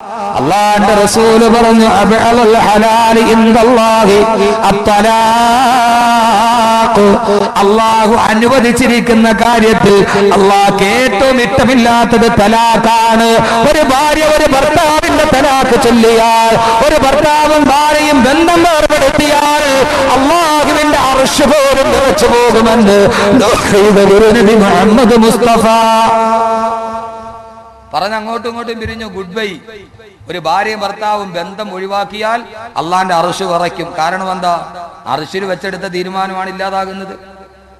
അള്ളാന്റെ റസൂൽ പറഞ്ഞു ഹലാലി അള്ളാഹു അനുവദിച്ചിരിക്കുന്ന കാര്യത്തിൽ അള്ളാഹ് ഏറ്റവും ഇഷ്ടമില്ലാത്തത് തലാഖാണ്. ഒരു ഭാര്യ ഒരു ഭർത്താവിന്റെ തലാഖ് ചൊല്ലിയാൽ ഒരു ഭർത്താവും ഭാര്യയും ബന്ധം ഏർപ്പെടുത്തിയാൽ അള്ളാഹുവിന്റെ അർഷ് പോലും നിറച്ചു പോകുമെന്ന് മുഹമ്മദ് മുസ്തഫ പറഞ്ഞ് അങ്ങോട്ടും ഇങ്ങോട്ടും പിരിഞ്ഞു ഗുഡ് ബൈ. ഒരു ഭാര്യയും ഭർത്താവും ബന്ധം ഒഴിവാക്കിയാൽ അള്ളാന്റെ അറുഷ് കുറയ്ക്കും കാരണം എന്താ? അറിശിൽ വെച്ചെടുത്ത തീരുമാനമാണ് ഇല്ലാതാകുന്നത്.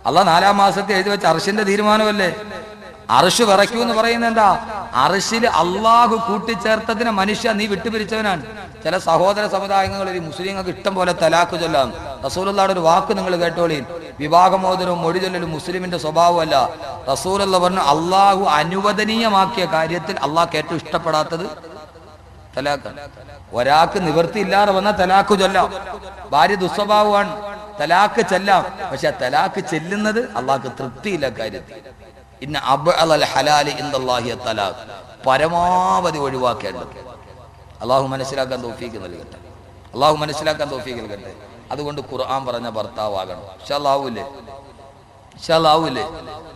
അള്ളാഹ് നാലാം മാസത്തെ എഴുതി വെച്ച അറിശിന്റെ തീരുമാനമല്ലേ? അർഷ് വിറയ്ക്കൂ എന്ന് പറയുന്നത് എന്താ? അറിശിൽ അള്ളാഹു കൂട്ടിച്ചേർത്തതിനെ മനുഷ്യ നീ വിട്ടുപിരിച്ചവനാണ്. ചില സഹോദര സമുദായങ്ങളിൽ മുസ്ലിങ്ങൾക്ക് ഇഷ്ടം പോലെ തലാക്ക് ചൊല്ലാം. റസൂലുള്ളാടെ ഒരു വാക്ക് നിങ്ങൾ കേട്ടോളീൻ. വിവാഹമോദനവും മൊഴിചൊല്ലലും മുസ്ലിമിന്റെ സ്വഭാവമല്ല. അല്ല പറഞ്ഞു അള്ളാഹു അനുവദനീയമാക്കിയ കാര്യത്തിൽ അള്ളാഹ്ക്ക് ഏറ്റവും ഇഷ്ടപ്പെടാത്തത് തലാഖ് ഒരാൾക്ക് നിവൃത്തിയില്ലാതെ വന്ന തലാഖ് ചൊല്ലാം. ഭാര്യ ദുസ്വഭാവമാണ്. തലാക്ക് ചെല്ലാം. പക്ഷെ ആ തലാക്ക് ചെല്ലുന്നത് അള്ളാഹ്ക്ക് തൃപ്തിയില്ല കാര്യത്തിൽ. ഇന്ന അബ് അൽ തലാഖ്. പരമാവധി ഒഴിവാക്കേണ്ടത്. അള്ളാഹു മനസ്സിലാക്കാൻ തോഫീക്ക് നൽകട്ടെ. അള്ളാഹു മനസ്സിലാക്കാൻ തോഫീക്ക് നൽകട്ടെ. അതുകൊണ്ട് ഖുർആൻ പറഞ്ഞ ഭർത്താവാകണം. ഷാലാവൂലേ ഷാലാവൂലേ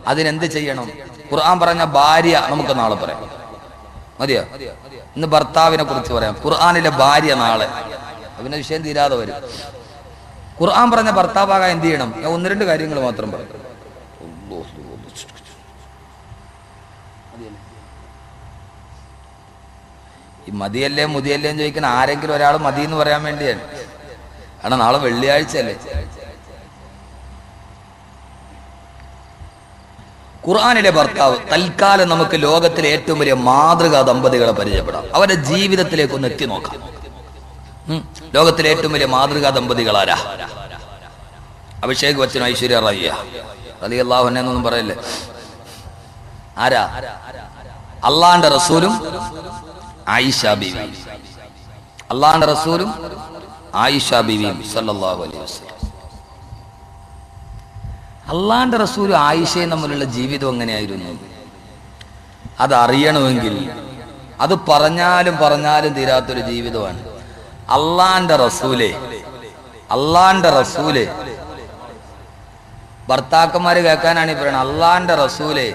അതിനെന്ത് ചെയ്യണം? ഖുർആൻ പറഞ്ഞ ഭാര്യ നമുക്ക് നാളെ പറയാം. മതിയോ? ഇന്ന് ഭർത്താവിനെ കുറിച്ച് പറയാം. ഖുർആാനിലെ ഭാര്യ നാളെ. പിന്നെ വിഷയം തീരാതെ വരും. ഖുർആൻ പറഞ്ഞ ഭർത്താവാകാൻ എന്ത് ചെയ്യണം? ഞാൻ ഒന്ന് രണ്ട് കാര്യങ്ങൾ മാത്രം പറയാം. ഈ മതിയല്ലേ മുതിയല്ലേ എന്ന് ചോദിക്കുന്ന ആരെങ്കിലും ഒരാൾ മതി എന്ന് പറയാൻ വേണ്ടിയാണ്. കാരണം നാളെ വെള്ളിയാഴ്ചയല്ലേ? ഖുർആാനിലെ ഭർത്താവ് തൽക്കാലം നമുക്ക് ലോകത്തിലെ ഏറ്റവും വലിയ മാതൃകാ ദമ്പതികളെ പരിചയപ്പെടാം. അവരുടെ ജീവിതത്തിലേക്ക് ഒന്ന് എത്തി നോക്കാം. ലോകത്തിലെ ഏറ്റവും വലിയ മാതൃകാ ദമ്പതികൾ ആരാ? അഭിഷേക് ബച്ചൻ ഐശ്വര്യ റായിയ. അലി അള്ളാഹു എന്നൊന്നും പറയല്ലേ? ആരാ? അള്ളാന്റെ റസൂലും ആയിഷ ബീവി. അള്ളാന്റെ റസൂലും ആയിഷ ബിബി സല്ലല്ലാഹു അലൈഹി വസ്ലം അള്ളാന്റെ റസൂലും ആയിഷയും തമ്മിലുള്ള ജീവിതം എങ്ങനെയായിരുന്നു? അതറിയണമെങ്കിൽ അത് പറഞ്ഞാലും പറഞ്ഞാലും തീരാത്തൊരു ജീവിതമാണ്. അള്ളാന്റെ റസൂലെ അള്ളാന്റെ റസൂലെ. ഭർത്താക്കന്മാര് കേൾക്കാനാണ് ഈ പറയുന്നത് അള്ളാന്റെ റസൂലെ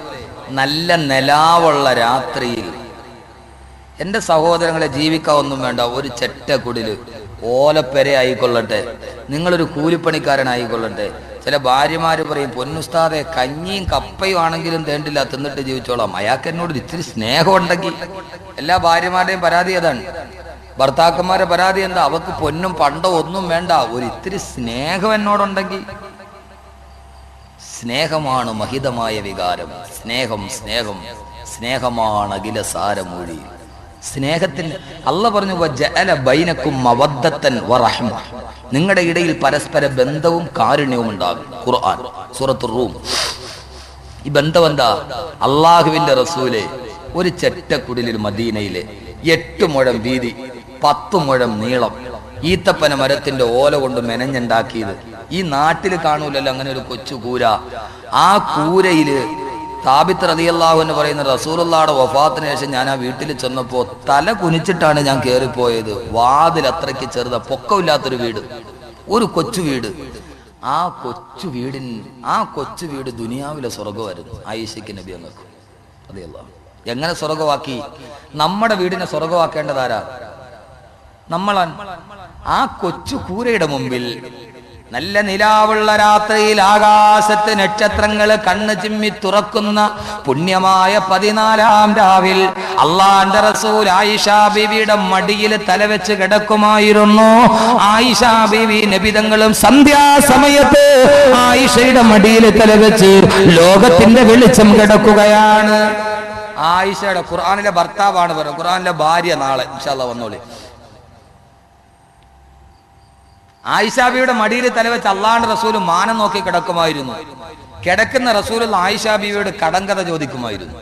നല്ല നിലാവുള്ള രാത്രിയിൽ. എന്റെ സഹോദരങ്ങളെ ജീവിക്കാൻ ഒന്നും വേണ്ട. ഒരു ചെറ്റക്കുടിൽ ഓലപ്പെര ആയിക്കൊള്ളട്ടെ. നിങ്ങളൊരു കൂലിപ്പണിക്കാരനായിക്കൊള്ളട്ടെ. ചില ഭാര്യമാര് പറയും പൊന്നുസ്താതെ കഞ്ഞിയും കപ്പയും ആണെങ്കിലും തേണ്ടില്ല തിന്നിട്ട് ജീവിച്ചോളാം. അയാൾക്ക് എന്നോട് ഇത്തിരി സ്നേഹം ഉണ്ടെങ്കിൽ എല്ലാ ഭാര്യമാരുടെയും പരാതി അതാണ്. ഭർത്താക്കന്മാരെ പരാതി എന്താ? അവക്ക് പൊന്നും പണ്ടോ ഒന്നും വേണ്ട. ഒരു ഇത്തിരി സ്നേഹം എന്നോടുണ്ടെങ്കിൽ സ്നേഹമാണ് മഹിതമായ വികാരം. സ്നേഹം സ്നേഹം സ്നേഹമാണ് അഖില സാരമൂഴി സ്നേഹത്തിന് അല്ല പറഞ്ഞു "വജഅല ബൈനക്കും മവദ്ദത്തൻ വറഹ്മ നിങ്ങളുടെ ഇടയിൽ പരസ്പര ബന്ധവും കാരുണ്യവും ഉണ്ടാകും. ഖുർആൻ സൂറത്തു റൂം. ഈ ബന്ധം എന്താ? അള്ളാഹുവിന്റെ റസൂലെ ഒരു ചെറ്റക്കുടിലിൽ മദീനയിലെ എട്ട് മുഴം വീതി പത്ത് മുഴം നീളം ഈത്തപ്പന മരത്തിന്റെ ഓല കൊണ്ട് മെനഞ്ഞുണ്ടാക്കിയത്. ഈ നാട്ടിൽ കാണൂലല്ലോ അങ്ങനെ ഒരു കൊച്ചു കൂര. ആ കൂരയിൽ താബിത്ത് റളിയല്ലാഹു എന്ന് പറയുന്ന റസൂലുള്ളാടെ വഫാത്തിന് ശേഷം ഞാൻ ആ വീട്ടിൽ ചെന്നപ്പോ തല കുനിച്ചിട്ടാണ് ഞാൻ കയറിപ്പോയത് വാതിൽ അത്രയ്ക്ക് ചെറുത പൊക്കമില്ലാത്തൊരു വീട്. ഒരു കൊച്ചു വീട്. ആ കൊച്ചു വീടിൻ ആ കൊച്ചു വീട് ദുനിയാവിലെ സ്വർഗമായിരുന്നു ആയിഷയ്ക്ക് നബി അങ്ങക്ക്. അതെയല്ല എങ്ങനെ സ്വർഗമാക്കി നമ്മുടെ വീടിനെ സ്വർഗമാക്കേണ്ടതാരാ നമ്മളാൻ ആ കൊച്ചു കൂരയുടെ മുമ്പിൽ നല്ല നിലാവുള്ള രാത്രിയിൽ ആകാശത്ത് നക്ഷത്രങ്ങൾ കണ്ണ് ചിമ്മി തുറക്കുന്ന പുണ്യമായ പതിനാലാം രാവിൽ അള്ളാന്റെ റസൂൽ ആയിഷ ബിവിയുടെ മടിയിൽ തലവെച്ച് കിടക്കുമായിരുന്നു. ആയിഷ ബിവി നബിതങ്ങളും സന്ധ്യാസമയത്ത് ആയിഷയുടെ മടിയിൽ തലവെച്ച് ലോകത്തിന്റെ വെളിച്ചം കിടക്കുകയാണ്. ആയിഷയുടെ ഖുർആാനിലെ ഭർത്താവാണ് പറയുന്നത് ഖുർആാനിലെ ഭാര്യ നാളെ ഇൻഷാല്ല വന്നോളി. ആയിഷാബിയുടെ മടിയിൽ തലവെച്ച് അള്ളാണ്ട് റസൂൽ മാനം നോക്കി കിടക്കുമായിരുന്നു. കിടക്കുന്ന റസൂൽ ആയിഷാബിയോട് കടങ്കഥ ചോദിക്കുമായിരുന്നു.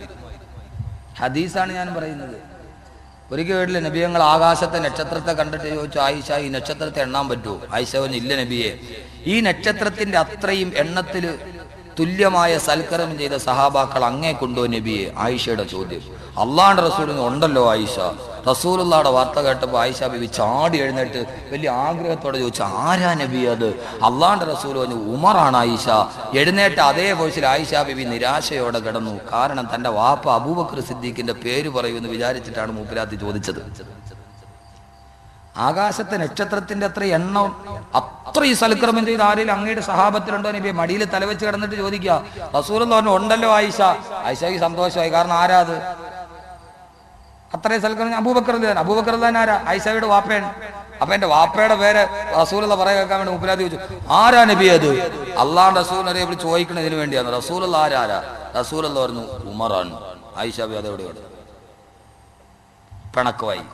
ഹദീസാണ് ഞാൻ പറയുന്നത്. ഒരിക്കൽ വീട്ടിലെ നബിയങ്ങൾ ആകാശത്തെ നക്ഷത്രത്തെ കണ്ടിട്ട് ചോദിച്ചു ആയിഷ ഈ നക്ഷത്രത്തെ എണ്ണാൻ പറ്റുമോ? ആയിഷ പറഞ്ഞു ഇല്ല നബിയെ. ഈ നക്ഷത്രത്തിന്റെ അത്രയും എണ്ണത്തിൽ തുല്യമായ സൽക്കരം ചെയ്ത സഹാബാക്കൾ അങ്ങേ കൊണ്ടോ നബിയെ. ആയിഷയുടെ ചോദ്യം. അള്ളാണ്ട് റസൂലിന് ഉണ്ടല്ലോ ആയിഷ. റസൂലുള്ളാടെ വാർത്ത കേട്ടപ്പോൾ ആയിഷ ബിബി ചാടി എഴുന്നേറ്റ് വലിയ ആഗ്രഹത്തോടെ ചോദിച്ചു ആരാ നബി അത്? അള്ളാന്റെ റസൂൽ പറഞ്ഞു ഉമറാണ് ആയിഷ. എഴുന്നേറ്റ് അതേ വോയിസിൽ ആയിഷ ബിബി നിരാശയോടെ കിടന്നു. കാരണം തന്റെ വാപ്പ അബൂബക്കർ സിദ്ദീഖിന്റെ പേര് പറയുമെന്ന് വിചാരിച്ചിട്ടാണ് മൂപ്പിലാത്തി ചോദിച്ചത്. ആകാശത്തെ നക്ഷത്രത്തിന്റെ അത്ര എണ്ണം അത്ര ഈ സൽക്രമം ചെയ്ത് ആരെങ്കിലും അങ്ങയുടെ സഹാബത്തിലുണ്ടോ? നബി മടിയിൽ തലവെച്ച് കിടന്നിട്ട് ചോദിക്കുക. റസൂൽ എന്ന് പറഞ്ഞു ഉണ്ടല്ലോ ആയിഷ. ആയിഷയ്ക്ക് സന്തോഷമായി. കാരണം ആരാ അത്? അത്രയും സൽക്രമം അബൂബക്കർ അബൂബക്കർ ആരാ ആയിഷയുടെ വാപ്പയാണ്. അപ്പൊ എന്റെ വാപ്പയുടെ പേര് റസൂലുള്ള പറയാൻ കേൾക്കാൻ വേണ്ടി മുപ്പിലാതി ചോദിച്ചു ആരാ നബി അത്? അള്ളാഹ് റസൂലിനെ വിളിച്ച് ചോദിക്കണതിന് വേണ്ടിയാണ്. റസൂലുള്ള ആരാരാ റസൂലുള്ള പറഞ്ഞു ഉമറാണ്. ആയിഷ അതെവിടെയാണ് പിണക്കമായി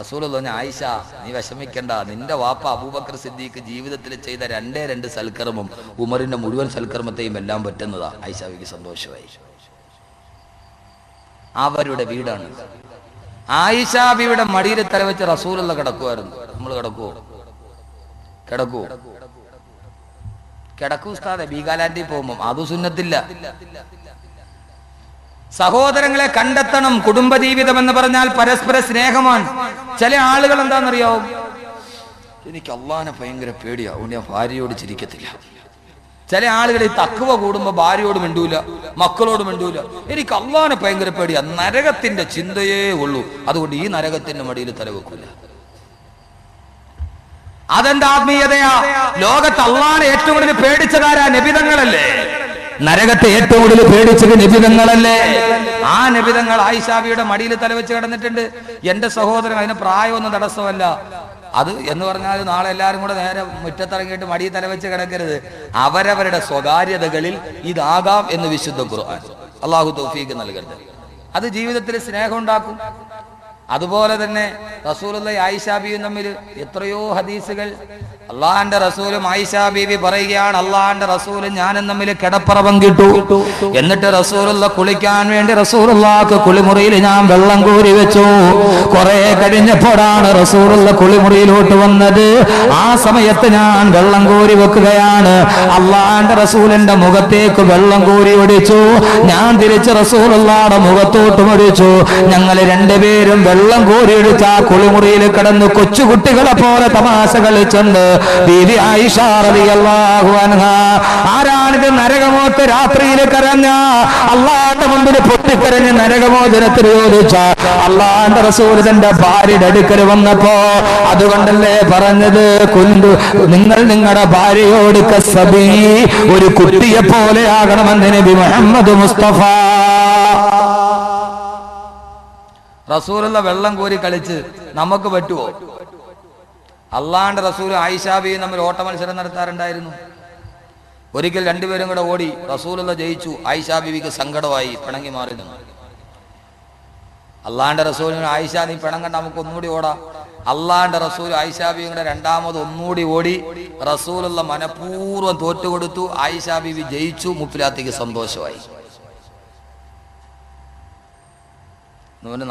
റസൂൽ പറഞ്ഞു ആയിഷ നീ വിഷമിക്കണ്ട. നിന്റെ വാപ്പ അബൂബക്കർ സിദ്ദീഖ് ജീവിതത്തിൽ ചെയ്ത രണ്ടേ രണ്ട് സൽക്കർമ്മം ഉമറിന്റെ മുഴുവൻ സൽക്കർമ്മത്തെയും എല്ലാം പറ്റുന്നതാ. ആയിഷാവിക്ക് സന്തോഷമായി. അവരുടെ വീടാണ്. ആയിഷാബിയുടെ മടിയിൽ തല വെച്ച് റസൂലുള്ള കിടക്കുമായിരുന്നു നമ്മൾ കിടക്കുവോ? കിടക്കുവോ? കിടക്കൂ ഉസ്താദെ ബീഗാലാൻഡിൽ പോകുമ്പോൾ അത് സുന്നത്തില്ല. സഹോദരങ്ങളെ കണ്ടെത്തണം കുടുംബജീവിതം എന്ന് പറഞ്ഞാൽ പരസ്പര സ്നേഹമാണ്. ചില ആളുകൾ എന്താണെന്നറിയാവും? എനിക്ക് അള്ളാനെ ഭയങ്കര പേടിയാവും ഞാൻ ഭാര്യയോട് ചിരിക്കത്തില്ല. ചില ആളുകൾ ഈ തക്കുവ കൂടുമ്പോ ഭാര്യയോട് മിണ്ടൂല മക്കളോട് മിണ്ടൂല. എനിക്ക് അള്ളാനെ ഭയങ്കര പേടിയാ. നരകത്തിന്റെ ചിന്തയേ ഉള്ളൂ. അതുകൊണ്ട് ഈ നരകത്തിന്റെ മടിയിൽ തലവെക്കൂല അതെന്താ ആത്മീയതയാ? ലോകത്ത് അള്ളാനെ ഏറ്റവും കൂടുതൽ പേടിച്ചതാരാ നബിതങ്ങളല്ലേ. നരകത്തെ ഏറ്റവും കൂടുതൽ പേടിച്ചത് നിബിതങ്ങളല്ലേ. ആ നബിതങ്ങൾ ആയിഷാബിയുടെ മടിയിൽ തലവെച്ച് കിടന്നിട്ടുണ്ട്. എന്റെ സഹോദരൻ അതിന് പ്രായമൊന്നും തടസ്സമല്ല. അത് എന്ന് പറഞ്ഞാൽ നാളെ എല്ലാവരും കൂടെ നേരെ മുറ്റത്തിറങ്ങിയിട്ട് മടിയിൽ തലവെച്ച് കിടക്കരുത്. അവരവരുടെ സ്വകാര്യതകളിൽ ഇതാകാം എന്ന് വിശുദ്ധ ഖുർആൻ. അള്ളാഹു തൗഫീഖ് നൽകരുത് അത് ജീവിതത്തിൽ സ്നേഹം ഉണ്ടാക്കും. അതുപോലെ തന്നെ റസൂലുള്ള ആയിഷാബിയും തമ്മിൽ എത്രയോ ഹദീസുകൾ അള്ളാന്റെ റസൂലും ആയിഷാ ബീവി പറയുകയാണ് അള്ളാന്റെ റസൂലും ഞാനും തമ്മിൽ കിടപ്പറ പങ്കിട്ടു എന്നിട്ട് റസൂലുള്ള കുളിക്കാൻ വേണ്ടി റസൂലുള്ളാക്ക് കുളിമുറിയിൽ ഞാൻ വെള്ളം കോരി വെച്ചു. കുറെ കഴിഞ്ഞപ്പോഴാണ് റസൂലുള്ള കുളിമുറിയിലോട്ട് വന്നത്. ആ സമയത്ത് ഞാൻ വെള്ളം കോരി വെക്കുകയാണ്. അള്ളാന്റെ റസൂലിന്റെ മുഖത്തേക്ക് വെള്ളം കോരി ഒടിച്ചു. ഞാൻ തിരിച്ച് റസൂലുള്ളാടെ മുഖത്തോട്ട് ഒടിച്ചു. ഞങ്ങൾ രണ്ടുപേരും വെള്ളം കോരി ഒടിച്ച് ആ കുളിമുറിയിൽ കിടന്ന് കൊച്ചുകുട്ടികളെ പോലെ തമാശ കളിച്ചുണ്ട്. ബീവി ആയിഷ റളിയല്ലാഹു അൻഹ. ആരാണിത് നരകമോത്ത് രാത്രിയിൽ കരഞ്ഞ? അള്ളാന്റെ മുമ്പിൽ പൊട്ടിക്കരഞ്ഞ് നരകമോചനത്തിന് ചോദിച്ച അള്ളാന്റെ റസൂൽ തന്റെ ഭാര്യയുടെ അടുക്കൽ വന്നപ്പോ അതുകൊണ്ടല്ലേ പറഞ്ഞത്? കുന്തു നിങ്ങൾ നിങ്ങളുടെ ഭാര്യയോട് കസബി ഒരു കുട്ടിയെ പോലെ ആകണമെന്ന് നബി മുഹമ്മദ് മുസ്തഫ. റസൂലുള്ള വെള്ളം കോരി കളിച്ച് നമുക്ക് പറ്റുമോ അള്ളാന്റെ റസൂൽ ആയിഷാബിയും തമ്മിൽ ഓട്ട മത്സരം നടത്താറുണ്ടായിരുന്നു. ഒരിക്കൽ രണ്ടുപേരും കൂടെ ഓടി റസൂലുള്ള ജയിച്ചു. ആയിഷാ ബീവിക്ക് സങ്കടമായി പിണങ്ങി മാറി നിന്നു. അള്ളാന്റെ റസൂലിന് ആയിഷ നീ പിണം കണ്ട നമുക്ക് ഒന്നുകൂടി ഓടാം. അള്ളാന്റെ റസൂൽ ആയിഷാ ബീവി കൂടെ രണ്ടാമത് ഒന്നുകൂടി ഓടി റസൂലുള്ള മനഃപൂർവം തോറ്റുകൊടുത്തു. ആയിഷാ ബീവി ജയിച്ചു മുപ്പിലാത്തിക്ക് സന്തോഷമായി.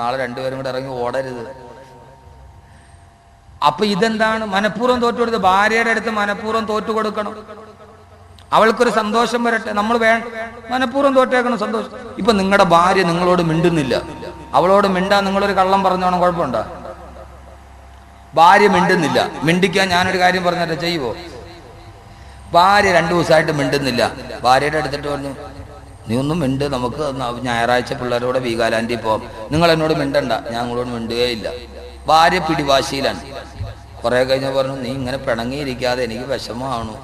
നാളെ രണ്ടുപേരും കൂടെ ഇറങ്ങി ഓടരുത്. അപ്പൊ ഇതെന്താണ്? മനഃപൂർവം തോറ്റു കൊടുത്ത് ഭാര്യയുടെ അടുത്ത് മനഃപൂർവം തോറ്റു കൊടുക്കണം അവൾക്കൊരു സന്തോഷം വരട്ടെ. നമ്മൾ വേ മനഃപൂർവം തോറ്റേക്കണം സന്തോഷം. ഇപ്പൊ നിങ്ങളുടെ ഭാര്യ നിങ്ങളോട് മിണ്ടുന്നില്ല. അവളോട് മിണ്ടാൻ നിങ്ങളൊരു കള്ളം പറഞ്ഞോണം കുഴപ്പമുണ്ടോ? ഭാര്യ മിണ്ടുന്നില്ല. മിണ്ടിക്കാൻ ഞാനൊരു കാര്യം പറഞ്ഞിട്ട് ചെയ്യുവോ? ഭാര്യ രണ്ടു ദിവസമായിട്ട് മിണ്ടുന്നില്ല. ഭാര്യയുടെ അടുത്തിട്ട് പറഞ്ഞു നീ ഒന്നും മിണ്ട്. നമുക്ക് ഞായറാഴ്ച പിള്ളേരോടെ വീഗാലാൻഡിൽ പോവാം. നിങ്ങൾ എന്നോട് മിണ്ടണ്ട. ഞാൻ നിങ്ങളോട് മിണ്ടുകയില്ല. ഭാര്യ പിടിവാശിയിലാണ്. കുറെ കഴിഞ്ഞ പറഞ്ഞു നീ ഇങ്ങനെ പിണങ്ങിയിരിക്കാതെ എനിക്ക് വിഷമമാണു.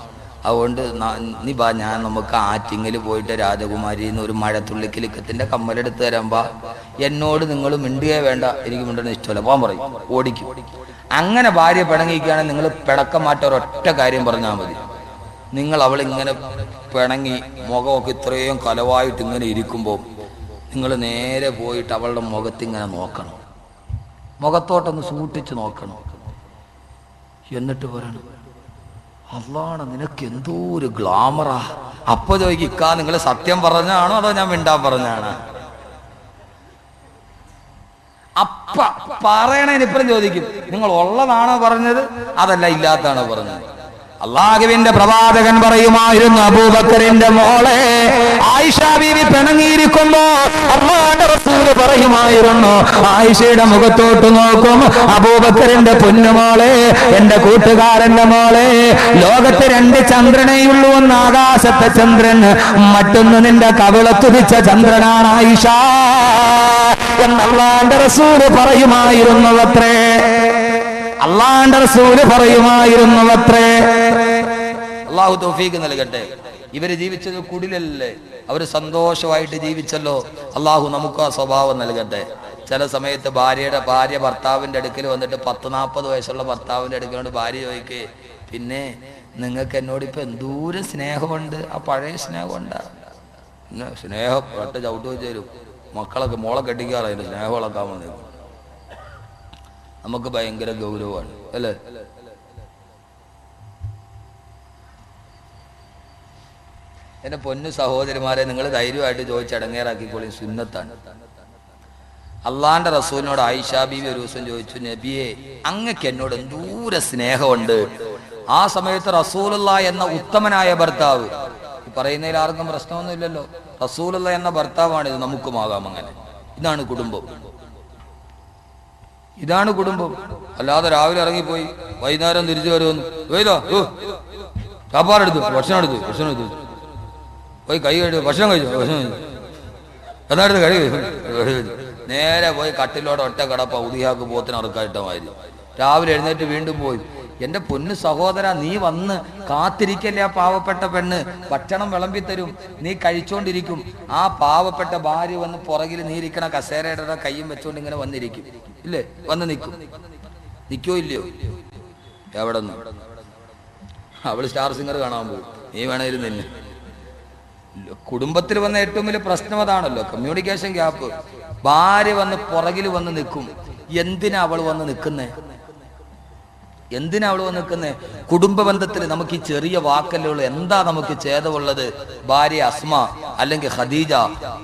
അതുകൊണ്ട് ന- ബാ ഞാൻ നമുക്ക് ആറ്റിങ്ങൽ പോയിട്ട് രാജകുമാരി എന്ന് ഒരു മഴത്തുള്ളിക്കിലുക്കത്തിന്റെ കമ്മലെടുത്ത് തരാമ്പാ എന്നോട് നിങ്ങൾ മിണ്ടുകയേ വേണ്ട എനിക്ക് മിണ്ടുന്ന ഇഷ്ടമല്ല. പോകാൻ പറയും ഓടിക്കും. അങ്ങനെ ഭാര്യ പിണങ്ങിയിരിക്കുകയാണെങ്കിൽ നിങ്ങൾ പിണക്കം മാറ്റ ഒരൊറ്റ കാര്യം പറഞ്ഞാൽ മതി. നിങ്ങൾ അവൾ ഇങ്ങനെ പിണങ്ങി മുഖമൊക്കെ ഇത്രയും കലവായിട്ട് ഇങ്ങനെ ഇരിക്കുമ്പോൾ നിങ്ങൾ നേരെ പോയിട്ട് അവളുടെ മുഖത്ത് ഇങ്ങനെ നോക്കണം. മുഖത്തോട്ടൊന്ന് സൂട്ടിച്ച് നോക്കണം. എന്നിട്ട് പറയണം അള്ളാണ് നിനക്ക് എന്തോ ഒരു ഗ്ലാമറാ. അപ്പൊ ചോദിക്കും ഇക്കാ നിങ്ങൾ സത്യം പറഞ്ഞാണോ അതോ ഞാൻ മിണ്ടാൻ പറഞ്ഞാണ് അപ്പ പറയണേ ഇപ്പഴും ചോദിക്കും നിങ്ങൾ ഉള്ളതാണോ പറഞ്ഞത്? അതല്ല ഇല്ലാത്താണോ പറഞ്ഞത്. അള്ളാഹുവിന്റെ പ്രവാചകൻ പറയുമായിരുന്നു അബൂബക്കറിന്റെ മോളെ ആയിഷ ബീവി പിണങ്ങിയിരിക്കുമ്പോ അള്ളാന്റെ റസൂൽ പറയുമായിരുന്നു ആയിഷയുടെ മുഖത്തോട്ട് നോക്കും. അബൂബക്കറിന്റെ പൊന്നുമോളെ എന്റെ കൂട്ടുകാരന്റെ മോളെ ലോകത്ത് രണ്ട് ചന്ദ്രനെയുള്ളൂ എന്ന് ആകാശത്തെ ചന്ദ്രൻ. മറ്റൊന്ന് നിന്റെ കവിളത്തുതിച്ച ചന്ദ്രനാണ് ആയിഷ. എന്നല്ലാന്റെ റസൂൽ പറയുമായിരുന്നു അത്രേ അള്ളാന്റെ റസൂൽ പറയുമായിരുന്നു അത്രേ അള്ളാഹു തോഫീക്ക് നൽകട്ടെ. ഇവർ ജീവിച്ചത് കുടിലല്ലേ? അവർ സന്തോഷമായിട്ട് ജീവിച്ചല്ലോ. അള്ളാഹു നമുക്ക് ആ സ്വഭാവം നൽകട്ടെ. ചില സമയത്ത് ഭാര്യയുടെ ഭാര്യ ഭർത്താവിന്റെ അടുക്കൽ വന്നിട്ട് പത്ത് നാൽപ്പത് വയസ്സുള്ള ഭർത്താവിന്റെ അടുക്കലോട് ഭാര്യ ചോദിക്കേ പിന്നെ നിങ്ങൾക്ക് എന്നോട് ഇപ്പൊ എന്തൂരം സ്നേഹമുണ്ട്? ആ പഴയ സ്നേഹമുണ്ടാ? സ്നേഹം ഒറ്റ ചവിട്ട് വെച്ച് മക്കളൊക്കെ മോളെ കെട്ടിക്കാറ് അതിന്റെ സ്നേഹം വളക്കാൻ നമുക്ക് ഭയങ്കര ഗൗരവമാണ് അല്ലേ? എന്റെ പൊന്നു സഹോദരിമാരെ നിങ്ങൾ ധൈര്യമായിട്ട് ചോദിച്ച് അടങ്ങേറാക്കിക്കോളി. സുന്നത്താണ്. അള്ളാന്റെ റസൂലിനോട് ആയിഷാ ബീവി ഒരു ദിവസം ചോദിച്ചു നബിയെ അങ്ങക്ക് എന്നോട് ദൂര സ്നേഹമുണ്ട്? ആ സമയത്ത് റസൂലുള്ള എന്ന ഉത്തമനായ ഭർത്താവ് പറയുന്നതിൽ ആർക്കും പ്രശ്നമൊന്നുമില്ലല്ലോ. റസൂലുള്ള എന്ന ഭർത്താവാണ് ഇത്. നമുക്കുമാകാം അങ്ങനെ. ഇതാണ് കുടുംബം. ഇതാണ് കുടുംബം. അല്ലാതെ രാവിലെ ഇറങ്ങിപ്പോയി വൈകുന്നേരം തിരിച്ചു വരുമെന്ന്. വേദോ ചാപ്പാടെടുത്തു. ഭക്ഷണം എടുത്തു. ഭക്ഷണം എടുത്തു. പോയി കൈ കഴിച്ചു ഭക്ഷണം കഴിച്ചു? ഭക്ഷണം കഴിച്ചു? എന്നായിരുന്നു കഴി നേരെ പോയി കട്ടിലോടെ ഒറ്റ കടപ്പ ഉദിയാക്ക് പോത്തിന് അറുക്കായിട്ടമായിരുന്നു. രാവിലെ എഴുന്നേറ്റ് വീണ്ടും പോയി. എന്റെ പൊന്നു സഹോദര നീ വന്ന് കാത്തിരിക്കല്ലേ ആ പാവപ്പെട്ട പെണ്ണ്? ഭക്ഷണം വിളമ്പി തരും. നീ കഴിച്ചോണ്ടിരിക്കും. ആ പാവപ്പെട്ട ഭാര്യ വന്ന് പുറകിൽ നീ ഇരിക്കണ കസേരയുടെ കയ്യും വെച്ചോണ്ട് ഇങ്ങനെ വന്നിരിക്കും. ഇല്ലേ? വന്ന് നിൽക്കും നിൽക്കോ ഇല്ലയോ? എവിടെ നിന്ന്? അവൾ സ്റ്റാർ സിംഗർ കാണാൻ പോകും നീ വേണേലും നിന്നെ. കുടുംബത്തിൽ വന്ന ഏറ്റവും വലിയ പ്രശ്നം അതാണല്ലോ. കമ്മ്യൂണിക്കേഷൻ ഗ്യാപ്പ് ഭാര്യ വന്ന് പുറകിൽ വന്ന് നിൽക്കും. എന്തിനാ അവൾ വന്ന് നിൽക്കുന്നേ? എന്തിനാ അവൾ വന്ന് നിൽക്കുന്നേ? കുടുംബ ബന്ധത്തിൽ നമുക്ക് ഈ ചെറിയ വാക്കല്ലേ ഉള്ളൂ. എന്താ നമുക്ക് ചേതമുള്ളത് ഭാര്യ അസ്മ അല്ലെങ്കിൽ ഖദീജ.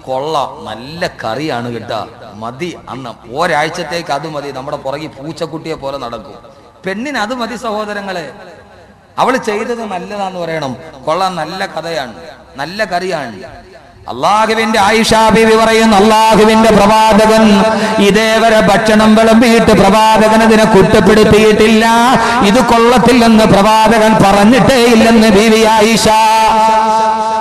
കൊള്ള നല്ല കറിയാണ് കേട്ടാ. മതി അന്ന്. ഒരാഴ്ചത്തേക്ക് അത് മതി. നമ്മുടെ പുറകിൽ പൂച്ചക്കുട്ടിയെ പോലെ നടക്കും. പെണ്ണിന് അത് മതി സഹോദരങ്ങളെ. അവൾ ചെയ്തത് നല്ലതാന്ന് പറയണം. കൊള്ളാൻ നല്ല കഥയാണ്. നല്ല കറിയാണ്. അള്ളാഹുവിന്റെ ആയിഷാബിബി പറയുന്നു അള്ളാഹുവിന്റെ പ്രവാചകൻ ഇതേവരെ ഭക്ഷണം വിളമ്പിയിട്ട് പ്രവാചകൻ അതിനെ കുറ്റപ്പെടുത്തിയിട്ടില്ല. ഇത് കൊള്ളത്തില്ലെന്ന് പ്രവാചകൻ പറഞ്ഞിട്ടേ ഇല്ലെന്ന് ബീവി ആയിഷ.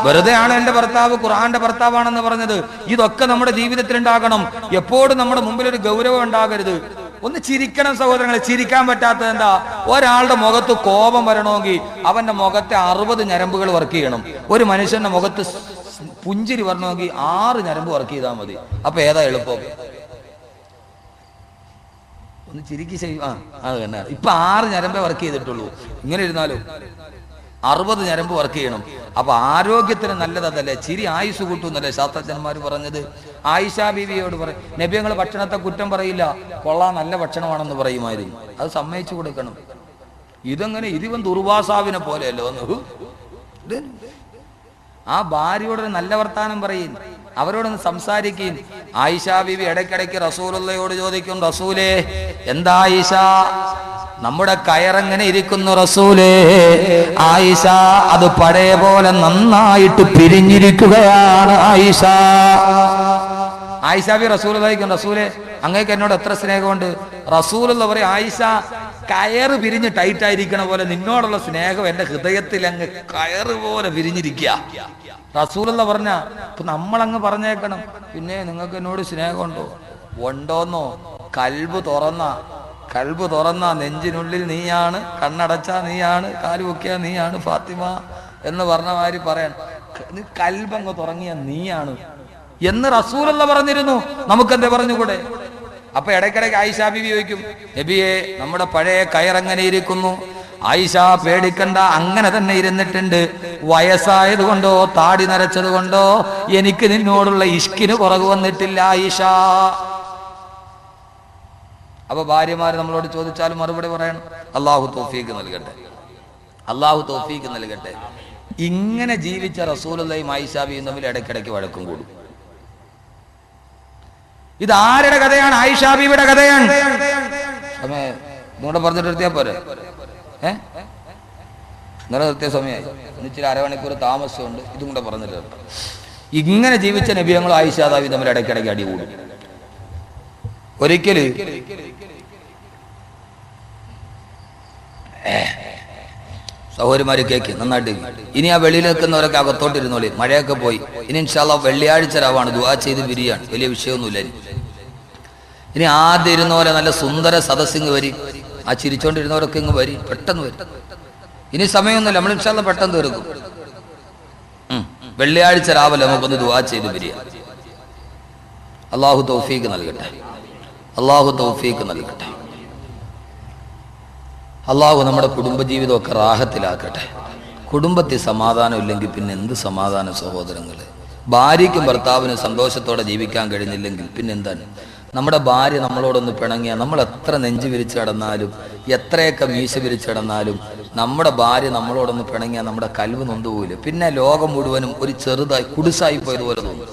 വെറുതെ ആണ് എന്റെ ഭർത്താവ് ഖുർആന്റെ ഭർത്താവാണെന്ന് പറഞ്ഞത്. ഇതൊക്കെ നമ്മുടെ ജീവിതത്തിൽ ഉണ്ടാകണം എപ്പോഴും നമ്മുടെ മുമ്പിൽ ഒരു ഗൗരവം ഉണ്ടാകരുത്. ഒന്ന് ചിരിക്കണം സഹോദരങ്ങളെ ചിരിക്കാൻ പറ്റാത്തത് എന്താ? ഒരാളുടെ മുഖത്ത് കോപം വരണമെങ്കിൽ അവന്റെ മുഖത്തെ അറുപത് ഞരമ്പുകൾ വർക്ക് ചെയ്യണം. ഒരു മനുഷ്യന്റെ മുഖത്ത് പുഞ്ചിരി വരണമെങ്കിൽ ആറ് ഞരമ്പ് വർക്ക് ചെയ്താൽ മതി. അപ്പൊ ഏതാ എളുപ്പം? ഒന്ന് ചിരിക്ക് ചെയ്യും ആ അത് തന്നെ. ഇപ്പൊ ആറ് ഞരമ്പേ വർക്ക് ചെയ്തിട്ടുള്ളൂ. ഇങ്ങനെ ഇരുന്നാലോ. അറുപത് ഞരമ്പ് വർക്ക് ചെയ്യണം. അപ്പൊ ആരോഗ്യത്തിന് നല്ലതല്ലേ ചിരി ആയുസ് കൂട്ടുന്നല്ലേ ശാസ്ത്രജ്ഞന്മാർ പറഞ്ഞത്? ആയിഷാ ബീവിയോട് പറയും നബിയങ്ങൾ ഭക്ഷണത്തെ കുറ്റം പറയില്ല. കൊള്ളാം നല്ല ഭക്ഷണമാണെന്ന് പറയുമായിരുന്നു. അത് സമ്മതിച്ചു കൊടുക്കണം. ഇതെങ്ങനെ ഇതിവൻ ദുർവാസാവിനെ പോലെയല്ലോ ആ ഭാര്യയോട് നല്ല വർത്താനം പറയും. അവരോടൊന്ന് സംസാരിക്കും. ആയിഷാ ബീവി ഇടയ്ക്കിടയ്ക്ക് റസൂലുള്ളയോട് ചോദിക്കും റസൂലേ എന്താ ആയിഷ? നമ്മുടെ കയറെങ്ങനെ ഇരിക്കുന്നു റസൂലേ. ആയിഷ അത് പഴയ പോലെ നന്നായിട്ട് പിരിഞ്ഞിരിക്കുകയാണ് ആയിഷ. ആയിഷ ബി റസൂൽ റസൂലെ അങ്ങേക്ക് എന്നോട് എത്ര സ്നേഹമുണ്ട്? റസൂൽ എന്ന് പറയും ആയിഷ കയറ് പിരിഞ്ഞ് ടൈറ്റ് ആയിരിക്കണ പോലെ നിന്നോടുള്ള സ്നേഹം എന്റെ ഹൃദയത്തിൽ അങ്ങ് കയറ് പോലെ പിരിഞ്ഞിരിക്കുക. റസൂൽ എന്ന് പറഞ്ഞ ഇപ്പൊ നമ്മളങ്ങ് പറഞ്ഞേക്കണം. പിന്നെ നിങ്ങൾക്ക് എന്നോട് സ്നേഹമുണ്ടോ? ഉണ്ടോന്നോ? കൽബ് തുറന്ന കൽബ് തുറന്ന നെഞ്ചിനുള്ളിൽ നീയാണ് കണ്ണടച്ച നീയാണ് കാൽ പൊക്കിയ നീയാണ് ഫാത്തിമ എന്ന് പറഞ്ഞ മാതിരി പറയണം. നീ കൽബങ്ങ് തുറങ്ങിയ നീയാണ്. എന്ന് റസൂലുള്ള പറഞ്ഞിരുന്നു. നമുക്കെന്തേ പറഞ്ഞുകൂടെ? അപ്പൊ ഇടയ്ക്കിടയ്ക്ക് ആയിഷാ ബിബി ചോദിക്കും നബിയെ നമ്മുടെ പഴയ കയറങ്ങനെ ഇരിക്കുന്നു? ആയിഷ പേടിക്കണ്ട അങ്ങനെ തന്നെ ഇരുന്നിട്ടുണ്ട്. വയസ്സായത് കൊണ്ടോ താടി നരച്ചത് കൊണ്ടോ എനിക്ക് നിന്നോടുള്ള ഇഷ്കിന് കുറവ് വന്നിട്ടില്ല ആയിഷ. അപ്പൊ ഭാര്യമാര് നമ്മളോട് ചോദിച്ചാലും മറുപടി പറയണം. അള്ളാഹു തോഫീക്ക് നൽകട്ടെ. അള്ളാഹു തോഫീക്ക് നൽകട്ടെ. ഇങ്ങനെ ജീവിച്ച റസൂലയും ആയിഷാബിയും തമ്മിൽ ഇടയ്ക്കിടയ്ക്ക് വഴക്കും കൂടും. ഇത് ആരുടെ കഥയാണ്? ആയിഷാബിയുടെ കഥയാണ്. സമയ നിങ്ങളുടെ പറഞ്ഞിട്ട് നിർത്തിയാ പോരെ? ഏ? നിങ്ങളെ നിർത്തിയ സമയമായി. ഇന്ന് ഇച്ചിരി അരമണിക്കൂർ താമസമുണ്ട്. ഇതും കൂടെ പറഞ്ഞിട്ട് ഇങ്ങനെ ജീവിച്ച നബിയങ്ങളും ആയിഷാദാവി തമ്മിൽ ഇടയ്ക്കിടയ്ക്ക് അടി കൂടും. ഒരിക്കൽ സഹോദരിമാര് കേക്ക് നന്നായിട്ട് ഇനി ആ വെളിയിൽ നിൽക്കുന്നവരൊക്കെ അകത്തോട്ടിരുന്നോളി മഴയൊക്കെ പോയി. ഇനി ഇൻഷാല്ല വെള്ളിയാഴ്ച രാവാണ്. ദുവാ ചെയ്ത് ബിരിയാണ് വലിയ വിഷയമൊന്നുമില്ല ഇനി. ഇനി ആദ്യം ഇരുന്നവരെ നല്ല സുന്ദര സദസ്സിങ് വരി. ആ ചിരിച്ചോണ്ടിരുന്നവരൊക്കെ ഇങ്ങ് വരി. പെട്ടെന്ന് വരും. ഇനി സമയമൊന്നുമില്ല. നമ്മൾ ഇൻഷാല്ല പെട്ടെന്ന് തീർക്കും. വെള്ളിയാഴ്ച രാവിലെ നമുക്കൊന്ന് ദുവാ ചെയ്ത് ബിരിയാണ് അള്ളാഹു തൗഫീക്ക് നൽകട്ടെ. അള്ളാഹു തൗഫീക്ക് നൽകട്ടെ. അള്ളാഹു നമ്മുടെ കുടുംബജീവിതമൊക്കെ റാഹത്തിലാക്കട്ടെ. കുടുംബത്തിൽ സമാധാനം ഇല്ലെങ്കിൽ പിന്നെ എന്ത് സമാധാനം സഹോദരങ്ങൾ? ഭാര്യയ്ക്കും ഭർത്താവിനും സന്തോഷത്തോടെ ജീവിക്കാൻ കഴിഞ്ഞില്ലെങ്കിൽ പിന്നെ എന്താണ്? നമ്മുടെ ഭാര്യ നമ്മളോടൊന്ന് പിണങ്ങിയാൽ നമ്മൾ എത്ര നെഞ്ചു വിരിച്ചു കിടന്നാലും എത്രയൊക്കെ മീശ വിരിച്ചു കിടന്നാലും നമ്മുടെ ഭാര്യ നമ്മളോടൊന്ന് പിണങ്ങിയാൽ നമ്മുടെ കൽവ് നൊന്തുപോലെ പിന്നെ ലോകം മുഴുവനും ഒരു ചെറുതായി കുടിസായി പോയതുപോലെ തോന്നും.